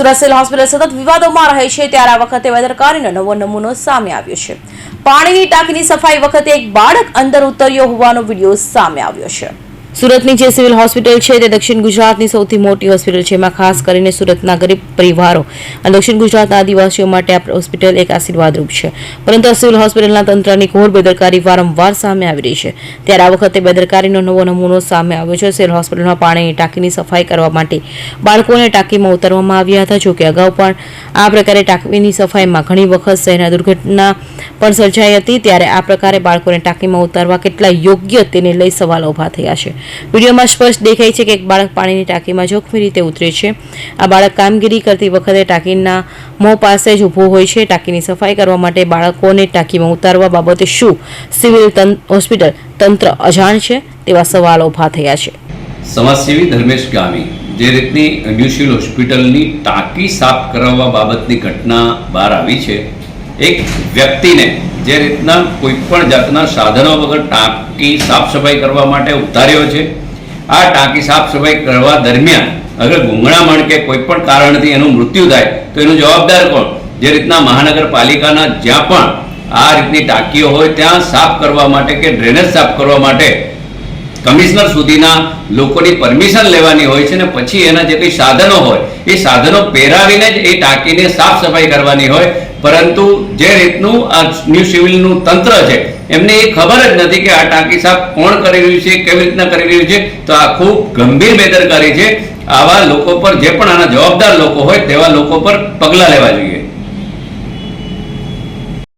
Surat hospital સતત વિવાદોમાં રહે છે. ત્યારે આ વખતે બેદરકારીનો નવો નમૂનો સામે આવ્યો છે. પાણીની ટાંકીની સફાઈ વખતે એક બાળક અંદર ઉતર્યો હોવાનો વીડિયો સામે આવ્યો છે. સુરતની જે સિવિલ હોસ્પિટલ છે તે દક્ષિણ ગુજરાતની સૌથી મોટી હોસ્પિટલ છે. એમાં ખાસ કરીને સુરતના ગરીબ પરિવારો અને દક્ષિણ ગુજરાતના આદિવાસીઓ માટે આ હોસ્પિટલ એક આશીર્વાદરૂપ છે. પરંતુ આ સિવિલ હોસ્પિટલના તંત્રની ઘોર બેદરકારી વારંવાર સામે આવી રહી છે. ત્યારે આ વખતે બેદરકારીનો નવો નમૂનો સામે આવ્યો છે. સિવિલ હોસ્પિટલમાં પાણીની ટાંકીની સફાઈ કરવા માટે બાળકોને ટાંકીમાં ઉતારવામાં આવ્યા હતા. જોકે અગાઉ પણ આ પ્રકારે ટાંકીની સફાઈમાં ઘણી વખત શહેરના દુર્ઘટના પણ સર્જાઈ હતી. ત્યારે આ પ્રકારે બાળકોને ટાંકીમાં ઉતારવા કેટલા યોગ્ય તેને લઈ સવાલો ઊભા થયા છે. વિડીયોમાં સ્પષ્ટ દેખાય છે કે એક બાળક પાણીની ટાંકીમાં જોખમી રીતે ઉતરે છે. આ બાળક કામગીરી કરતી વખતે ટાંકીના મોં પાસે જ ઊભો હોય છે. ટાંકીની સફાઈ કરવા માટે બાળકોને ટાંકીમાં ઉતારવા બાબતે શું સિવિલ હોસ્પિટલ તંત્ર અજાણ છે તેવા સવાલો ઊભા થયા છે. સમાજસેવી ધર્મેશ ગામી, જે રીતની ન્યૂ હોસ્પિટલની ટાંકી સાફ કરાવવા બાબતની ઘટના બહાર આવી છે, એક વ્યક્તિને જે રીતના કોઈ પણ જાતના સાધનો વગર ટાંકી સાફ સફાઈ કરવા માટે ઉતાર્યો છે. આ ટાંકી સાફ સફાઈ કરવા દરમિયાન અગર ગુંગળામણ કે કોઈ પણ કારણથી એનું મૃત્યુ થાય, તો એનું જવાબદાર કોણ? જે રીતના મહાનગરપાલિકાના જ્યાં પણ આ રીતની ટાંકીઓ હોય, ત્યાં સાફ કરવા માટે કે ડ્રેનેજ સાફ કરવા માટે કમિશનર સુધીના લોકોની પરમિશન લેવાની હોય છે ને પછી એના જે કંઈ સાધનો હોય, એ સાધનો પહેરાવીને જ એ ટાંકીને સાફ સફાઈ કરવાની હોય. પરંતુ જે રીતનું આ ન્યૂ સિવિલનું તંત્ર છે, એમને એ ખબર જ નથી કે આ ટાંકી સાફ કોણ કરી રહ્યું છે, કેવી રીતના કરી રહ્યું છે. તો આ ખૂબ ગંભીર બેદરકારી છે. આવા લોકો પર જે પણ આના જવાબદાર લોકો હોય, તેવા લોકો પર પગલાં લેવા જોઈએ.